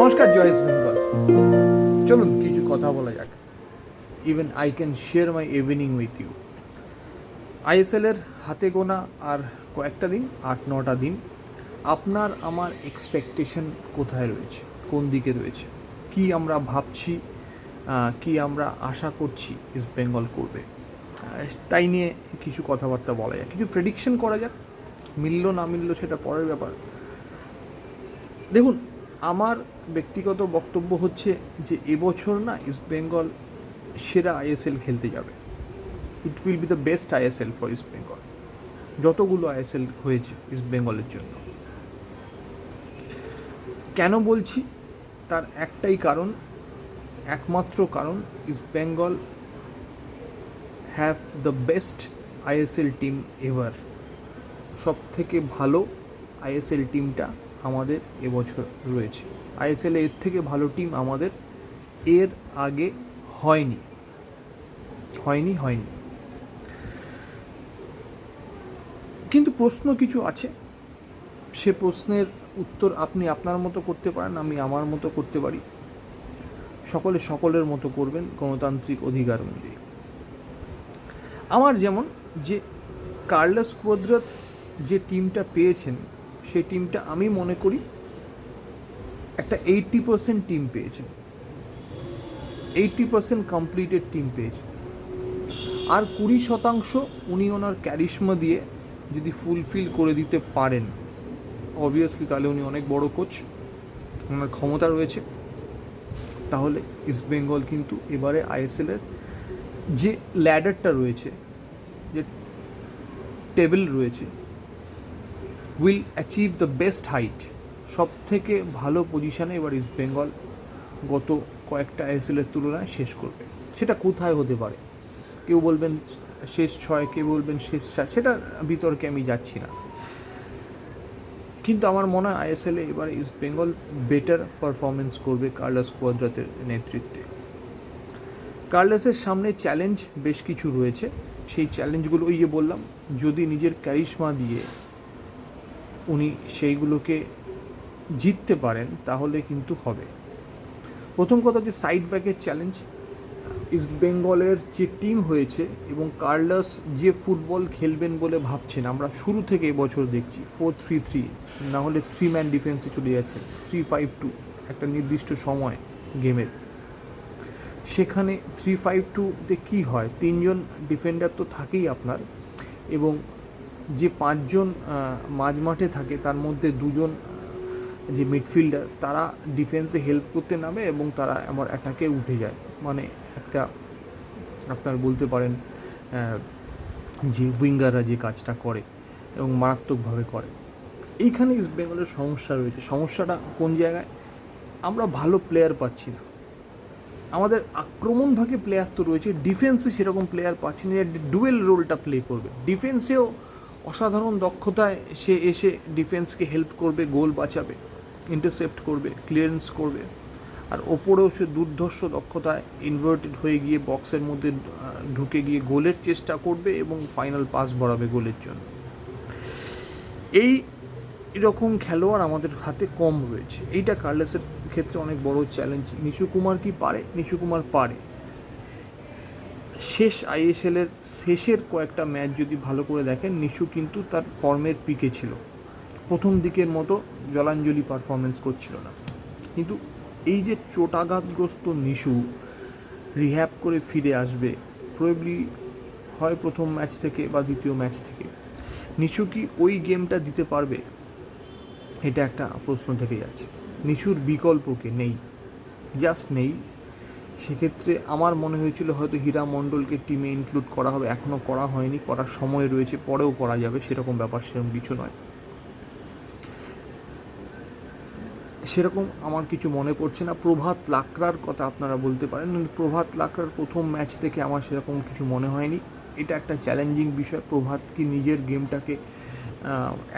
নমস্কার জয়েস বেঙ্গল চলুন, কিছু কথা বলা যাক। Even I can share my evening with you আইএসএলের হাতে গোনা আর কয়েকটা দিন, আট নটা দিন, আপনার আমার এক্সপেকটেশন কোথায় রয়েছে? কোন দিকে রয়েছে? কি আমরা ভাবছি কি আমরা আশা করছি ইস্ট বেঙ্গল করবে? তাই নিয়ে কিছু কথাবার্তা বলা যাক। কিছু প্রেডিকশন করা যাক। মিলল না মিলল সেটা পরের ব্যাপার। দেখুন আমার ব্যক্তিগত বক্তব্য হচ্ছে যে এবছর না ইস্ট বেঙ্গল সেরা আইএসএল খেলতে যাবে। It will be the best ISL for East Bengal যতগুলো আইএসএল হয়েছে ইস্ট বেঙ্গলের জন্য। কেন বলছি? তার একটাই কারণ, একমাত্র কারণ East Bengal have the best ISL team ever সব থেকে ভালো আইএসএল টিমটা আমাদের এবছর রয়েছে। আইএসএল এর থেকে ভালো টিম আমাদের এর আগে হয়নি। হয়নি হয়নি। কিন্তু প্রশ্ন কিছু আছে। সে প্রশ্নের উত্তর আপনি আপনার মতো করতে পারেন, আমি আমার মতো করতে পারি। সকলে সকলের মতো করবেন গণতান্ত্রিক অধিকার অনুযায়ী। আমার যেমন যে কার্লাস কুয়াদ্রাত যে টিমটা পেয়েছেন সেই টিমটা আমি মনে করি একটা এইটটি পার্সেন্ট টিম পেয়েছে। এইটটি পার্সেন্ট কমপ্লিটেড টিম পেয়েছে। আর কুড়ি শতাংশ উনি ওনার ক্যারিশমা দিয়ে যদি ফুলফিল করে দিতে পারেন অবভিয়াসলি তাহলে উনি অনেক বড় কোচ ওনার ক্ষমতা রয়েছে। তাহলে ইস্ট বেঙ্গল কিন্তু এবারে আইএসএলের যে ল্যাডারটা রয়েছে, যে টেবিল রয়েছে will achieve the best height সব থেকে ভালো পজিশানে এবার ইস্ট বেঙ্গল গত কয়েকটা আইএসএলের তুলনায় শেষ করবে। সেটা কোথায় হতে পারে? কেউ বলবেন শেষ ছয়, কেউ বলবেন শেষ চার, সেটা বিতর্কে আমি যাচ্ছি না। কিন্তু আমার মনে হয় আইএসএলে এবারে ইস্ট বেঙ্গল বেটার পারফরমেন্স করবে কার্লাস কোয়াদ্রাতের নেতৃত্বে। কার্লাসের সামনে চ্যালেঞ্জ বেশ কিছু রয়েছে। সেই চ্যালেঞ্জগুলো ওই যে বললাম, যদি নিজের ক্যারিশমা দিয়ে উনি সেইগুলোকে জিততে পারেন, তাহলে কিন্তু হবে। প্রথম কথা যে সাইড ব্যাকের চ্যালেঞ্জ ইস্ট বেঙ্গলের যে টিম হয়েছে এবং কার্লাস যে ফুটবল খেলবেন বলে ভাবছেন, আমরা শুরু থেকে এবছর দেখছি ফোর থ্রি থ্রি না হলে থ্রি ম্যান ডিফেন্সে চলে যাচ্ছে থ্রি ফাইভ টু একটা নির্দিষ্ট সময় গেমের সেখানে থ্রি ফাইভ টুতে কী হয়? তিনজন ডিফেন্ডার তো থাকেই আপনার এবং যে পাঁচজন মাঝ মাঠে থাকে, তার মধ্যে দুজন যে মিডফিল্ডার তারা ডিফেন্সে হেল্প করতে নামে এবং তারা আমার অ্যাটাকে উঠে যায়। মানে একটা আপনার বলতে পারেন যে উইঙ্গাররা যে কাজটা করে এবং মারাত্মকভাবে করে। এইখানে ইস্ট বেঙ্গলের সমস্যা রয়েছে। সমস্যাটা কোন জায়গায়? আমরা ভালো প্লেয়ার পাচ্ছি না। আমাদের আক্রমণ ভাগে প্লেয়ার তো রয়েছে ডিফেন্সে সেরকম প্লেয়ার পাচ্ছি না ডুয়েল রোলটা প্লে করবে। ডিফেন্সেও অসাধারণ দক্ষতায় সে এসে ডিফেন্সকে হেল্প করবে, গোল বাঁচাবে ইন্টারসেপ্ট করবে ক্লিয়ারেন্স করবে। আর ওপরেও সে দুর্ধর্ষ দক্ষতায় ইনভার্টেড হয়ে গিয়ে বক্সের মধ্যে ঢুকে গিয়ে গোলের চেষ্টা করবে এবং ফাইনাল পাস বড়াবে গোলের জন্য। এই এরকম খেলোয়াড় আমাদের হাতে কম রয়েছে। এইটা কার্লেসের ক্ষেত্রে অনেক বড় চ্যালেঞ্জ নিশু কুমার কি পারে? নিশু কুমার পারে। শেষ আইএসএলের শেষের কয়েকটা ম্যাচ যদি ভালো করে দেখেন, নিশু কিন্তু তার ফর্মের পিকে ছিল। প্রথম দিকের মতো জলাঞ্জলি পারফরমেন্স করছিল না। কিন্তু এই যে চোটাঘাতগ্রস্ত নিশু রিহ্যাব করে ফিরে আসবে প্রবলি হয় প্রথম ম্যাচ থেকে বা দ্বিতীয় ম্যাচ থেকে। নিশু কি ওই গেমটা দিতে পারবে? এটা একটা প্রশ্ন থেকে যাচ্ছে। নিশুর বিকল্পকে নেই জাস্ট নেই। সেক্ষেত্রে আমার মনে হয়েছিল হয়তো হীরা মণ্ডলকে টিমে ইনক্লুড করা হবে। এখনও করা হয়নি, করার সময় রয়েছে, পরেও করা যাবে, সেরকম ব্যাপার সেরকম কিছু নয়। সেরকম আমার কিছু মনে পড়ছে না। প্রভাত লাকড়ার কথা আপনারা বলতে পারেন। প্রভাত লাকড়ার প্রথম ম্যাচ থেকে আমার সেরকম কিছু মনে হয়নি। এটা একটা চ্যালেঞ্জিং বিষয়। প্রভাত কি নিজের গেমটাকে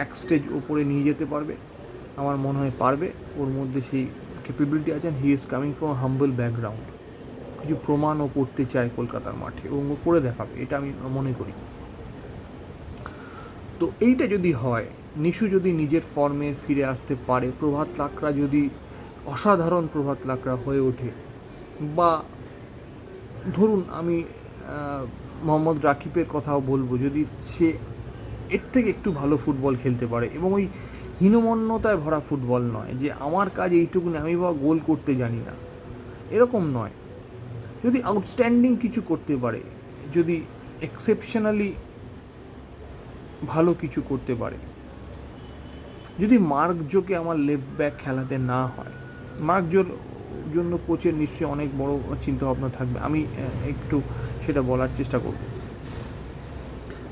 এক স্টেজ ওপরে নিয়ে যেতে পারবে? আমার মনে হয় পারবে। ওর মধ্যে সেই ক্যাপেবিলিটি আছে he is coming from humble background কিছু প্রমাণও করতে চায় কলকাতার মাঠে এবং ও করে দেখাবে, এটা আমি মনে করি। তো এইটা যদি হয়, নিশু যদি নিজের ফর্মে ফিরে আসতে পারে, প্রভাত লাকড়া যদি অসাধারণ প্রভাত লাকড়া হয়ে ওঠে, বা ধরুন আমি মোহাম্মদ রাকিবের কথাও বলব, যদি সে এর থেকে একটু ভালো ফুটবল খেলতে পারে এবং ওই হীনমন্যতায় ভরা ফুটবল নয় যে আমার কাজ এইটুকুনি, আমি বা গোল করতে জানি না, এরকম নয়। যদি আউটস্ট্যান্ডিং কিছু করতে পারে, যদি এক্সেপশনালি ভালো কিছু করতে পারে, যদি মার্ক জোকে আমার লেফট ব্যাক খেলাতে না হয়, মার্ক জোর জন্য কোচের নিশ্চয়ই অনেক বড় চিন্তাভাবনা থাকবে, আমি একটু সেটা বলার চেষ্টা করব।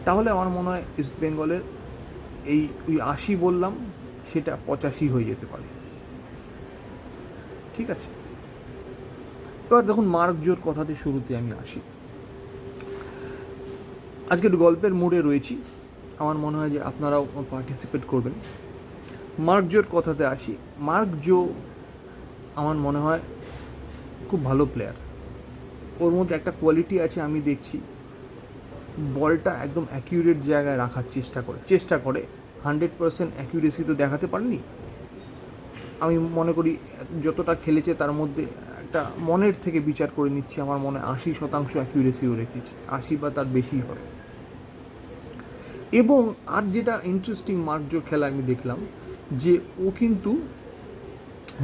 তাহলে আমার মনে হয় ইস্ট বেঙ্গলের এই, ওই আশি বললাম, সেটা পঁচাশি হয়ে যেতে পারে। ঠিক আছে? এবার দেখুন মার্ক জোর কথাতে শুরুতে আমি আসি। আজকে একটু গল্পের মোড়ে রয়েছি। আমার মনে হয় যে আপনারাও পার্টিসিপেট করবেন। মার্ক জোর কথাতে আসি। মার্ক জো আমার মনে হয় খুব ভালো প্লেয়ার ওর মধ্যে একটা কোয়ালিটি আছে আমি দেখছি। বলটা একদম অ্যাকিউরেট জায়গায় রাখার চেষ্টা করে চেষ্টা করে। হান্ড্রেড পার্সেন্ট অ্যাকিউরেসি তো দেখাতে পারেনি। আমি মনে করি যতটা খেলেছে তার মধ্যে একটা মনের থেকে বিচার করে নিচ্ছি, আমার মনে আশি শতাংশ অ্যাকিউরেসিও রেখেছে। আশি বা তার বেশি হবে। এবং আর যেটা ইন্টারেস্টিং মার্জ খেলা আমি দেখলাম, যে ও কিন্তু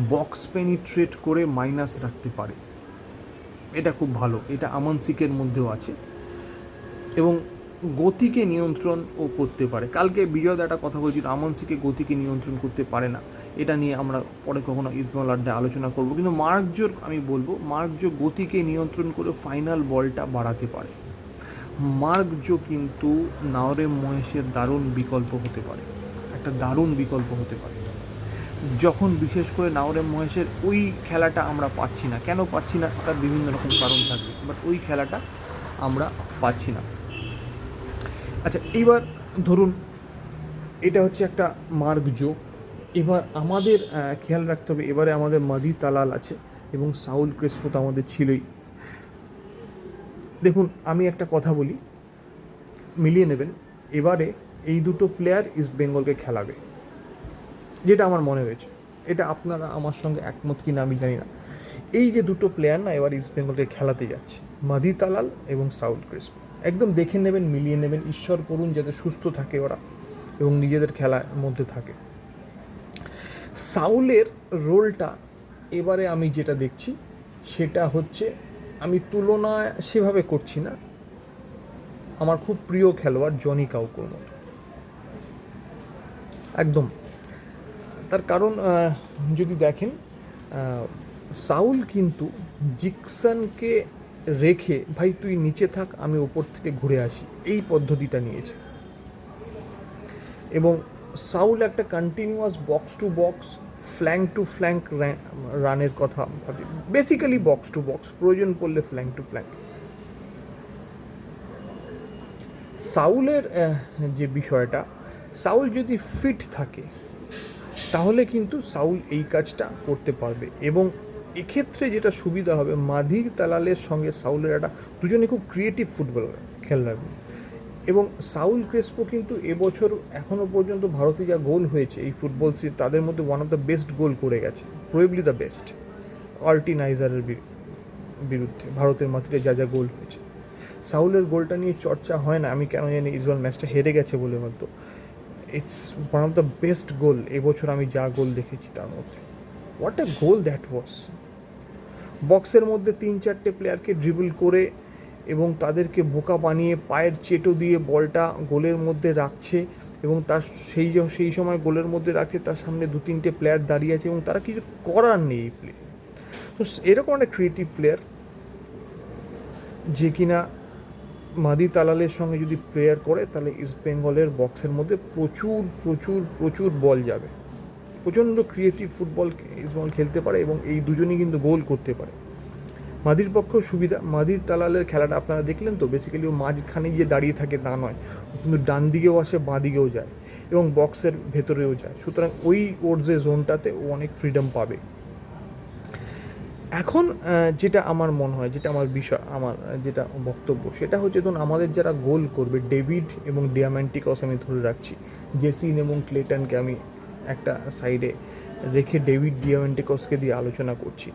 বক্স পেনিট্রেট করে মাইনাস রাখতে পারে। এটা খুব ভালো, এটা আমান সিকের মধ্যেও আছে। এবং গতিকে নিয়ন্ত্রণ ও করতে পারে। কালকে বিজয় একটা কথা বলছিল আমন সিকে গতিকে নিয়ন্ত্রণ করতে পারে না। এটা নিয়ে আমরা পরে কখনো ইসমাল আড্ডায় আলোচনা করব। কিন্তু মার্কজোর আমি বলব মার্কজো গতিকে নিয়ন্ত্রণ করে ফাইনাল বলটা বাড়াতে পারে। মার্কজো কিন্তু নাওরে মহেশের দারুণ বিকল্প হতে পারে। একটা দারুণ বিকল্প হতে পারে। যখন বিশেষ করে নাওরে মহেশের ওই খেলাটা আমরা পাচ্ছি না, কেন পাচ্ছি না, তার বিভিন্ন রকম কারণ থাকবে বাট ওই খেলাটা আমরা পাচ্ছি না। আচ্ছা এইবার ধরুন, এটা হচ্ছে একটা মার্গ যোগ এবার আমাদের খেয়াল রাখতে হবে, এবারে আমাদের মাদি তালাল আছে এবং সাউল ক্রেসপো তো আমাদের ছিলই। দেখুন, আমি একটা কথা বলি, মিলিয়ে নেবেন, এবারে এই দুটো প্লেয়ার ইস্ট বেঙ্গলকে খেলাবে, যেটা আমার মনে হয়েছে। এটা আপনারা আমার সঙ্গে একমত কিনা আমি জানি না। এই যে দুটো প্লেয়ার না এবার ইস্ট বেঙ্গলকে খেলাতে যাচ্ছে, মাদি তালাল এবং সাউল ক্রিস্প একদম দেখে নেবেন, মিলিয়ে নেবেন, ঈশ্বর করুন যাতে সুস্থ থাকে ওরা এবং নিজেদের খেলার মধ্যে থাকে। সাউলের রোলটা এবারে আমি যেটা দেখছি, সেটা হচ্ছে আমি তুলনা সেভাবে করছি না। আমার খুব প্রিয় খেলোয়াড় জনি কাউকোর মতো। একদম। তার কারণ যদি দেখেন সাউল কিন্তু জিকসনকে রেখে, ভাই, তুই নিচে থাক, আমি ওপর থেকে ঘুরে আসি। এই পদ্ধতিটা নিয়েছে। এবং সাউল একটা continuous box to box flank to flank রানের কথা ভাবি। বেসিক্যালি বক্স টু বক্স প্রয়োজন পড়লে ফ্ল্যাঙ্ক টু ফ্ল্যাঙ্ক সাউলের যে বিষয়টা, সাউল যদি ফিট থাকে, তাহলে কিন্তু সাউল এই কাজটা করতে পারবে। এবং এক্ষেত্রে যেটা সুবিধা হবে, মাধির তালালের সঙ্গে সাউলের একটা, দুজনে খুব ক্রিয়েটিভ ফুটবল খেলবে এবং সাউল ক্রেসপো কিন্তু এবছর এখনও পর্যন্ত ভারতে যা গোল হয়েছে এই ফুটবল সি তাদের মধ্যে one of the best goal করে গেছে প্রয়েবলি দ্য বেস্ট অল্টিনাইজারের বিরুদ্ধে, ভারতের মাটিতে যা যা গোল হয়েছে। সাউলের গোলটা নিয়ে চর্চা হয় না, আমি কেন জানি ইসরায়েল ম্যাচটা হেরে গেছে বলে হয়তো it's one of the best goal, এবছর আমি যা গোল দেখেছি তার মধ্যে। What a goal that was বক্সের মধ্যে তিন চারটে প্লেয়ারকে ড্রিবল করে এবং তাদেরকে বোকা বানিয়ে পায়ের চেটো দিয়ে বলটা গোলের মধ্যে রাখছে এবং তার সেই সেই সময় গোলের মধ্যে রাখছে, তার সামনে দু তিনটে প্লেয়ার দাঁড়িয়ে আছে এবং তারা কিছু করার নেই এই প্লে তো এরকম একটা ক্রিয়েটিভ প্লেয়ার যে কিনা মাদি তালালের সঙ্গে যদি প্লেয়ার করে, তাহলে ইস্ট বেঙ্গলের বক্সের মধ্যে প্রচুর প্রচুর প্রচুর বল যাবে। প্রচণ্ড ক্রিয়েটিভ ফুটবল ইস্টবেঙ্গল খেলতে পারে এবং এই দুজনই কিন্তু গোল করতে পারে। মাদির পক্ষেও সুবিধা, মাদির তালালের খেলাটা আপনারা দেখলেন তো? বেসিক্যালি ও মাঝখানে গিয়ে দাঁড়িয়ে থাকে, তা নয়। কিন্তু ডান দিকেও আসে, বাঁ দিকেও যায় এবং বক্সের ভেতরেও যায়। সুতরাং ওই ওর যে জোনটাতে ও অনেক ফ্রিডম পাবে। এখন যেটা আমার মনে হয়, যেটা আমার বিষয়, আমার যেটা বক্তব্য, সেটা হচ্ছে ধরুন আমাদের যারা গোল করবে, ডেভিড এবং ডিয়ামেন্টিকস আমি ধরে রাখছি। জেসিন এবং ক্লেটনকে আমি একটা সাইডে রেখে ডেভিড, ডিয়ামেন্টিকসকে দিয়ে আলোচনা করছি।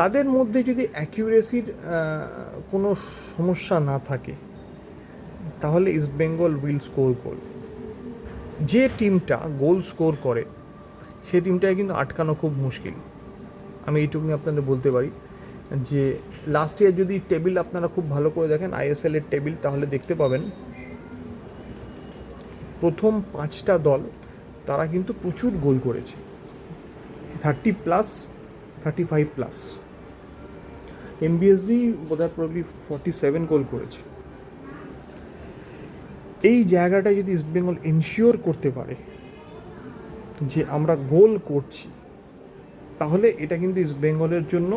তাদের মধ্যে যদি অ্যাকিউরেসির কোনো সমস্যা না থাকে, তাহলে East Bengal will score goal যে টিমটা গোল স্কোর করে, সে টিমটাকে কিন্তু আটকানো খুব মুশকিল। আমি এইটুকুনি আপনাদের বলতে পারি যে লাস্ট ইয়ার যদি টেবিল আপনারা খুব ভালো করে দেখেন আইএসএল এর টেবিল তাহলে দেখতে পাবেন, প্রথম পাঁচটা দল তারা কিন্তু প্রচুর গোল করেছে। Thirty plus thirty five plus MBSG বোধহয় প্রবলি ফর্টি সেভেন গোল করেছে। এই জায়গাটা যদি ইস্টবেঙ্গল এনশিওর করতে পারে যে আমরা গোল করছি, তাহলে এটা কিন্তু ইস্টবেঙ্গলের জন্য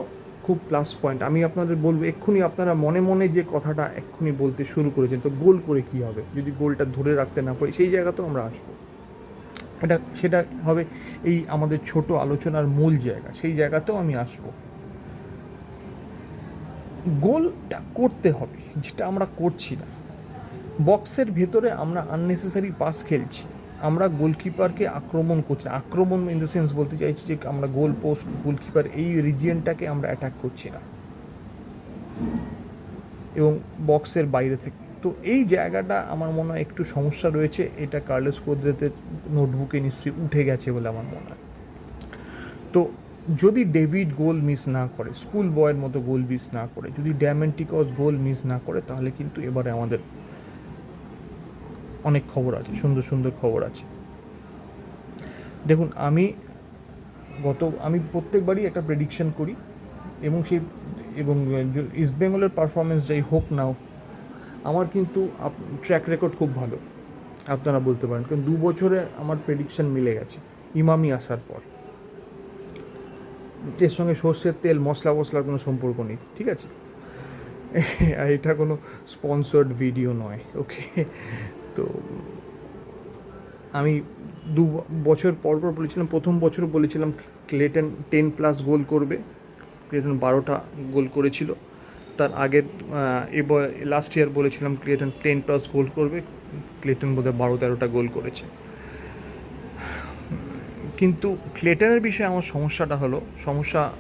খুব প্লাস পয়েন্ট আমি আপনাদের বলব, এক্ষুনি আপনারা মনে মনে যে কথাটা এক্ষুনি বলতে শুরু করেছেন, তো গোল করে কি হবে? যদি গোলটা ধরে রাখতে না পারি, সেই জায়গাতেও আমরা আসব। এটা, সেটা হবে এই আমাদের ছোট আলোচনার মূল জায়গা, সেই জায়গাতেও আমি আসব। গোলটা করতে হবে, যেটা আমরা করছি না। বক্সের ভেতরে আমরা আননেসেসারি পাস খেলছি। আমরা গোলকিপারকে আক্রমণ করছি। আক্রমণ ইন দ্য সেন্স বলতে চাইছি যে আমরা গোল পোস্ট গোলকিপার এই রিজিয়নটাকে আমরা অ্যাটাক করছি না। এবং বক্সের বাইরে থেকে। তো এই জায়গাটা আমার মনে হয় একটু সমস্যা রয়েছে। এটা কার্লেস কোদ্রেতে নোটবুকে নিশ্চয়ই উঠে গেছে বলে আমার মনে হয়। তো যদি ডেভিড গোল মিস না করে, স্কুল বয়ের মতো গোল মিস না করে, যদি ড্যামেন্টিকস গোল মিস না করে, তাহলে কিন্তু এবারে আমাদের অনেক খবর আছে, সুন্দর সুন্দর খবর আছে। দেখুন, আমি গত, আমি প্রত্যেকবারই একটা প্রেডিকশন করি, এবং সেই এবং ইস্ট বেঙ্গলের পারফরমেন্স যাই হোক নাও আমার কিন্তু ট্র্যাক রেকর্ড খুব ভালো, আপনারা বলতে পারেন, কারণ দু বছরে আমার প্রেডিকশন মিলে গেছে, ইমামি আসার পর। এর সঙ্গে সর্ষের তেল, মশলা মশলার কোনো সম্পর্ক নেই, ঠিক আছে? আর এটা কোনো স্পন্সর্ড ভিডিও নয় ওকে তো আমি দু বছর পর পর বলেছিলাম, প্রথম বছর বলেছিলাম ক্লেটন টেন প্লাস গোল করবে। ক্লেটন বারোটা গোল করেছিল। তার আগের এবার লাস্ট ইয়ার বলেছিলাম ক্লেটন টেন প্লাস গোল করবে। ক্লেটন বোধহয় বারো তেরোটা গোল করেছে। কিন্তু ক্লেটনের বিষয়ে আমার সমস্যাটা হলো, সমস্যা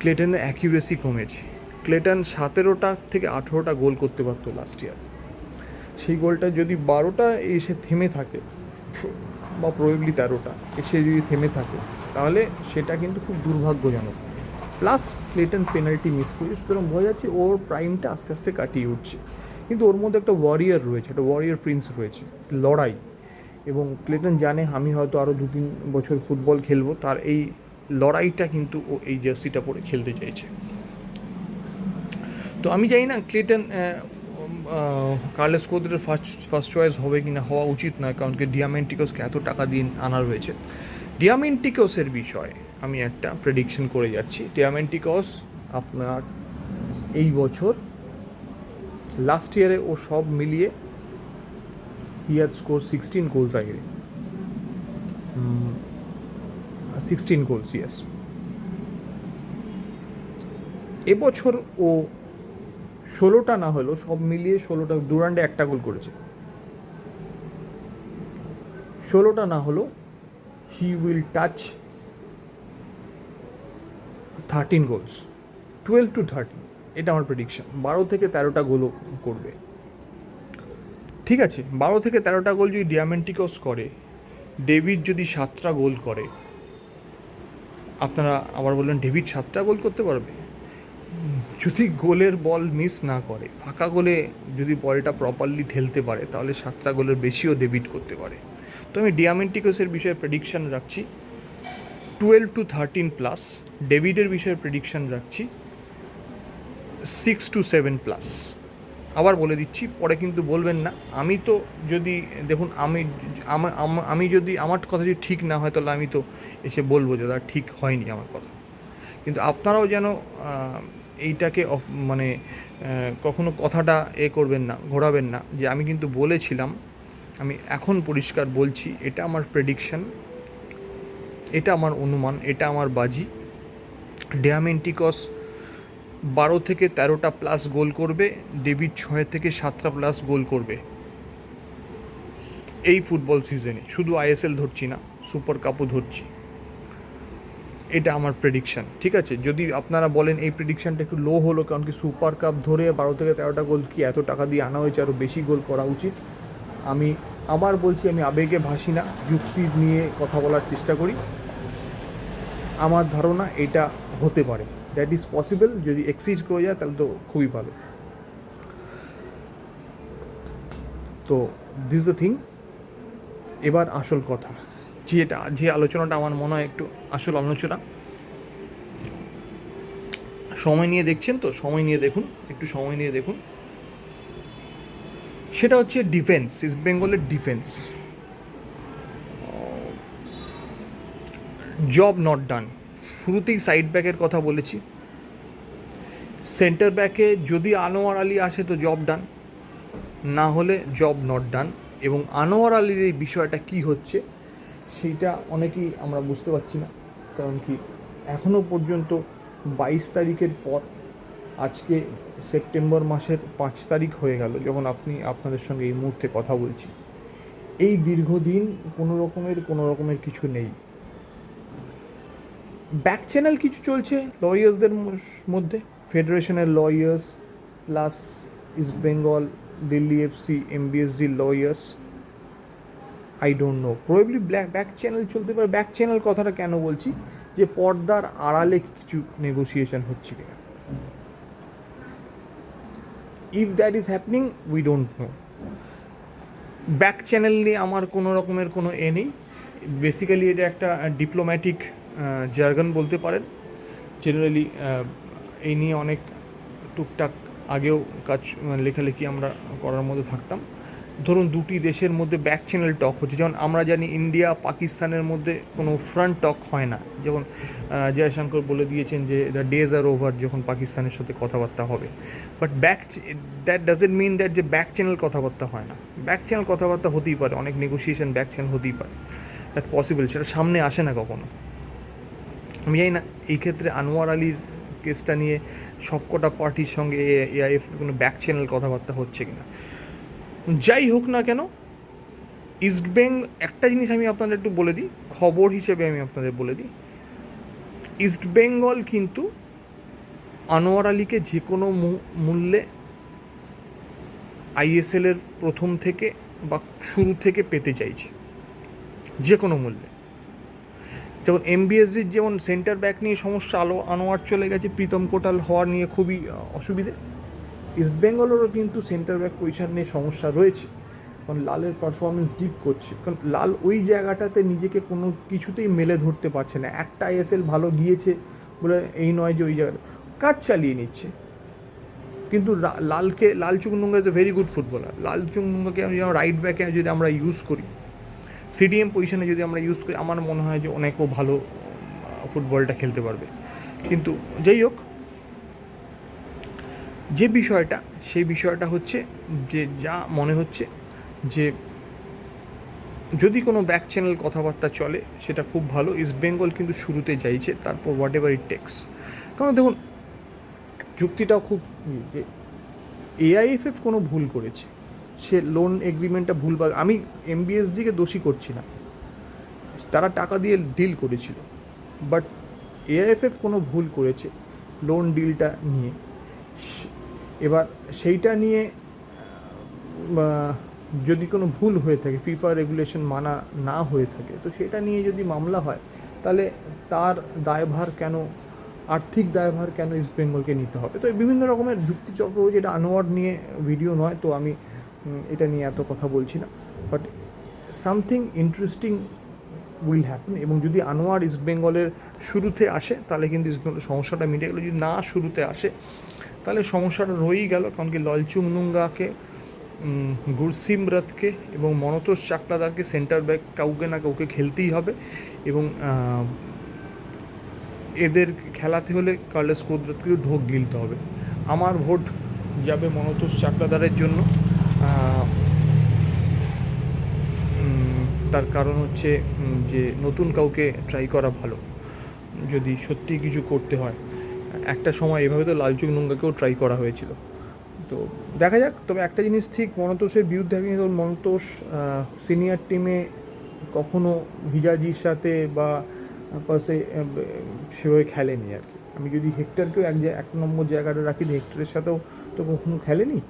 ক্লেটনের অ্যাকিউরেসি কমেছে। ক্লেটন সতেরোটা থেকে আঠেরোটা গোল করতে পারতো লাস্ট ইয়ার সেই গোলটা যদি বারোটা এসে থেমে থাকে, বা প্রবেবলি তেরোটা এসে যদি থেমে থাকে, তাহলে সেটা কিন্তু খুব দুর্ভাগ্যজনক। প্লাস ক্লেটন পেনাল্টি মিস করেছে। সুতরাং বোঝা যাচ্ছে ওর প্রাইমটা আস্তে আস্তে কাটিয়ে উঠছে। কিন্তু ওর মধ্যে একটা ওয়ারিয়ার রয়েছে, একটা ওয়ারিয়ার প্রিন্স রয়েছে, লড়াই। এবং ক্লেটন জানে আমি হয়তো আরও দু তিন বছর ফুটবল খেলব, তার এই লড়াইটা কিন্তু ও এই জার্সিটা পরে খেলতে চাইছে। তো আমি জানি না ক্লেটন কার্লেস কোদ্রের ফার্স্ট ফার্স্ট চয়েস হবে কি না হওয়া উচিত নয়, কারণ কি ডিয়ামেন্টিকোসকে এত টাকা দিয়ে আনা রয়েছে ডিয়ামেন্টিকোসের বিষয়ে আমি একটা প্রেডিকশন করে যাচ্ছি। ডিয়ামেন্টিকস আপনার এই বছর লাস্ট ইয়ারে ও সব মিলিয়ে he had score sixteen goals আগে সিক্সটিন গোলস ইয়েস এবছর ও ষোলোটা না হলেও সব মিলিয়ে ষোলোটা ডুরান্ডে একটা গোল করেছে। ষোলোটা না হলেও he will touch thirteen goals twelve to thirteen এটা আমার প্রেডিকশন বারো থেকে তেরোটা গোলও করবে। ঠিক আছে, বারো থেকে তেরোটা গোল যদি ডিয়ামেন্টিকস করে ডেভিড যদি সাতটা গোল করে, আপনারা আবার বললেন ডেভিড সাতটা গোল করতে পারবে? যদি গোলের বল মিস না করে, ফাঁকা গোলে যদি বলটা প্রপারলি ঠেলতে পারে, তাহলে সাতটা গোলের বেশিও ডেবিট করতে পারে। তো আমি ডিয়ামেন্টিকসের বিষয়ে প্রেডিকশান রাখছি। টুয়েলভ টু থার্টিন প্লাস ডেভিডের বিষয়ে প্রেডিকশান রাখছি। সিক্স টু সেভেন প্লাস আবার বলে দিচ্ছি, পরে কিন্তু বলবেন না। আমি তো যদি, দেখুন, আমি, আমা- যদি আমার কথা যদি ঠিক না হয়, তাহলে আমি তো এসে বলব যে, দাদা, ঠিক হয়নি আমার কথা। কিন্তু আপনারাও যেন এইটাকে মানে কখনো কথাটা এ করবেন না, ঘোরাবেন না, যে আমি কিন্তু বলেছিলাম, আমি এখন পরিষ্কার বলছি, এটা আমার প্রেডিকশন এটা আমার অনুমান, এটা আমার বাজি। ডিয়ামেন্টিকস বারো থেকে তেরোটা প্লাস গোল করবে ডেভিড ছয় থেকে সাতটা প্লাস গোল করবে। এই ফুটবল সিজনে শুধু আইএসএল ধরছি না সুপার কাপও ধরছি। এটা আমার প্রেডিকশান ঠিক আছে? যদি আপনারা বলেন এই প্রেডিকশানটা একটু লো হলো, কারণ কি সুপার কাপ ধরে বারো থেকে তেরোটা গোল কি এত টাকা দিয়ে আনা হয়েছে আরও বেশি গোল করা উচিত? আমি, আবার বলছি আমি আবেগে ভাসি না, যুক্তি নিয়ে কথা বলার চেষ্টা করি। আমার ধারণা এটা হতে পারে। দ্যাট ইজ পসিবল, যদি এক্সিড করে যায়, তাহলে তো খুবই ভালো। তো দিস দ্য থিং এবার আসল কথা। যেটা যে আলোচনাটা আমার মনে হয় একটু আসল আলোচনা। সময় নিয়ে দেখছেন তো? সময় নিয়ে দেখুন, একটু সময় নিয়ে দেখুন। সেটা হচ্ছে ডিফেন্স ইস্ট বেঙ্গলের ডিফেন্স জব নট ডান শুরুতেই সাইড ব্যাকের কথা বলেছি। সেন্টার ব্যাকে যদি আনোয়ার আলী আসে তো জব ডান না হলে জব নট ডান এবং আনোয়ার আলীর এই বিষয়টা কি হচ্ছে সেইটা অনেকেই আমরা বুঝতে পারছি না। কারণ কি এখনও পর্যন্ত বাইশ তারিখের পর, আজকে সেপ্টেম্বর মাসের পাঁচ তারিখ হয়ে গেল যখন আপনি আপনাদের সঙ্গে এই মুহূর্তে কথা বলছি। এই দীর্ঘদিন কোনো রকমের কোনো রকমের কিছু নেই। ব্যাক চ্যানেল কিছু চলছে লয়ার্সদের মধ্যে? ফেডারেশনের lawyers plus East Bengal Delhi FC MBSG lawyers I don't know probably black back channel চলতে পারে। ব্যাক চ্যানেল কথাটা কেন বলছি? যে পর্দার আড়ালে কিছু নেগোসিয়েশন হচ্ছে কিনা। If that is happening we don't know back channel নিয়ে আমার কোনো রকমের কোনো এ নেই। বেসিক্যালি এটা একটা ডিপ্লোম্যাটিক জার্গন বলতে পারেন। জেনারেলি এই নিয়ে অনেক টুকটাক আগেও কাজ মানে লেখালেখি আমরা করার মধ্যে থাকতাম। ধরুন দুটি দেশের মধ্যে ব্যাক চ্যানেল টক হচ্ছে। যেমন আমরা জানি ইন্ডিয়া পাকিস্তানের মধ্যে কোনো ফ্রন্ট টক হয় না। যেমন জয়শঙ্কর বলে দিয়েছেন যে দ্য ডেজ আর ওভার যখন পাকিস্তানের সাথে কথাবার্তা হবে। But back that doesn't mean that যে ব্যাক চ্যানেল কথাবার্তা হয় না। ব্যাক চ্যানেল কথাবার্তা হতেই পারে। অনেক নেগোসিয়েশন ব্যাক চ্যানেল হতেই পারে। দ্যাট পসিবল সেটা সামনে আসে না কখনো। আমি জানি না, এই ক্ষেত্রে আনোয়ার আলীর কেসটা নিয়ে সবকটা পার্টির সঙ্গে এআইএফ কোনো ব্যাক চ্যানেল কথাবার্তা হচ্ছে কিনা। যাই হোক না কেন ইস্টবেঙ্গ একটা জিনিস আমি আপনাদের একটু বলে দিই, খবর হিসেবে আমি আপনাদের বলে দিই। ইস্টবেঙ্গল কিন্তু আনোয়ার আলীকে যে কোনো মূল্যে আইএসএলের প্রথম থেকে বা শুরু থেকে পেতে চাইছে। যে কোনো মূল্যে। যেমন এমবিএসজির যেমন সেন্টার ব্যাক নিয়ে সমস্যা আলো, আনোয়ার চলে গেছে, প্রীতম কোটাল হওয়ার নিয়ে খুবই অসুবিধে। ইস্টবেঙ্গলেরও কিন্তু সেন্টার ব্যাক পজিশন নিয়ে সমস্যা রয়েছে। কারণ লালের পারফরমেন্স ডিপ করছে। কারণ লাল ওই জায়গাটাতে নিজেকে কোনো কিছুতেই মেলে ধরতে পারছে না। একটা আইএসএল ভালো গিয়েছে বলে এই নয় যে ওই জায়গাটা। কাজ চালিয়ে নিচ্ছে। কিন্তু লালকে, Lalchungnunga is a very good footballer লাল চুংনুঙ্গাকে আমি যেমন রাইট ব্যাকে যদি আমরা ইউজ করি সিডিএম পজিশনে যদি আমরা ইউজ করি, আমার মনে হয় যে অনেকও ভালো ফুটবলটা খেলতে পারবে। কিন্তু যাই হোক, যে বিষয়টা, সেই বিষয়টা হচ্ছে যে যা মনে হচ্ছে যে যদি কোনো ব্যাক চ্যানেল কথাবার্তা চলে, সেটা খুব ভালো। ইস্ট বেঙ্গল কিন্তু শুরুতে যাইছে, তারপর হোয়াট এভার ইট টেক্স কারণ দেখুন, যুক্তিটাও খুব এআইএফএফ কোনো ভুল করেছে। সে লোন এগ্রিমেন্টটা ভুল বা, আমি এমবিএসজিকে দোষী করছি না। তারা টাকা দিয়ে ডিল করেছিল। বাট এআইএফএফ কোনো ভুল করেছে লোন ডিলটা নিয়ে। এবার সেইটা নিয়ে যদি কোনো ভুল হয়ে থাকে ফিফা রেগুলেশন মানা না হয়ে থাকে, তো সেটা নিয়ে যদি মামলা হয়, তাহলে তার দায়ভার কেন, আর্থিক দায়ভার কেন ইস্ট বেঙ্গলকে নিতে হবে? তো বিভিন্ন রকমের যুক্তিচক্র যেটা আনোয়ার নিয়ে ভিডিও নয়, তো আমি এটা নিয়ে এত কথা বলছি না। But something interesting will happen এবং যদি আনোয়ার ইস্ট বেঙ্গলের শুরুতে আসে, তাহলে কিন্তু ইস্ট বেঙ্গলের সমস্যাটা মিটে গেলো। যদি না শুরুতে আসে, তাহলে সমস্যাটা রয়েই গেল। কারণ কি ললচুং নুঙ্গাকে গুরসিম রথকে এবং মনতোষ চাকলাদারকে সেন্টার ব্যাক কাউকে না কাউকে খেলতেই হবে এবং এদের খেলাতে হলে কার্লেস কুদরতকেও ঢোক গিলতে হবে। আমার ভোট যাবে মনতোষ চাকলাদারের জন্য। তার কারণ হচ্ছে যে নতুন কাউকে ট্রাই করা ভালো। যদি সত্যি কিছু করতে হয়। একটা সময় এভাবে তো লালচুক নুঙ্গাকেও ট্রাই করা হয়েছিল। তো দেখা যাক, তবে একটা জিনিস ঠিক, মনতোষের বিরুদ্ধে আমি ধরুন মনতোষ সিনিয়র টিমে কখনো হিজাজির সাথে বা পাশে সেভাবে খেলেনি আর কি। আমি যদি হেক্টরকেও এক এক নম্বর জায়গাটা রাখি, হেক্টরের সাথেও তো কখনো খেলেনি।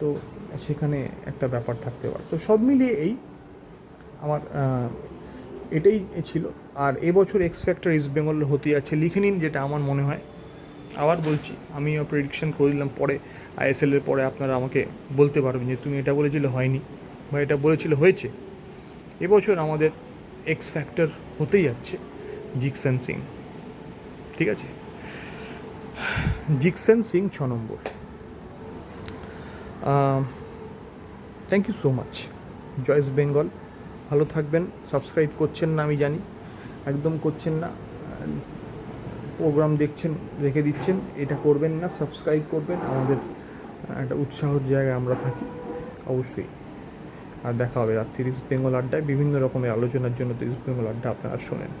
তো সেখানে একটা ব্যাপার থাকতে পারে। তো সব মিলিয়ে এই আমার এটাই ছিল। আর এবছর এক্স ফ্যাক্টর ইস্ট বেঙ্গল হতে যাচ্ছে। লিখে নিন যেটা আমার মনে হয়। আবার বলছি, আমিও প্রেডিকশন করলাম পরে আইএসএল এর পরে আপনারা আমাকে বলতে পারবেন যে তুমি এটা বলেছিলে হয়নি বা এটা বলেছিলে হয়েছে। এবছর আমাদের এক্স ফ্যাক্টর হতেই যাচ্ছে জিকসেন সিং ঠিক আছে? জিকসেন সিং ছ নম্বর। থ্যাংক ইউ সো মাচ জয়েস বেঙ্গল ভালো থাকবেন সাবস্ক্রাইব করছেন না, আমি জানি। একদম করছেন না। প্রোগ্রাম দেখছেন, রেখে দিচ্ছেন। এটা করবেন না সাবস্ক্রাইব করবেন। আমাদের একটা উৎসাহর জায়গায় আমরা থাকি, অবশ্যই। আর দেখা হবে রাত্রি ইস্ট বেঙ্গল আড্ডায়। বিভিন্ন রকমের আলোচনার জন্য তো ইস্ট বেঙ্গল আড্ডা আপনারা শোনেন।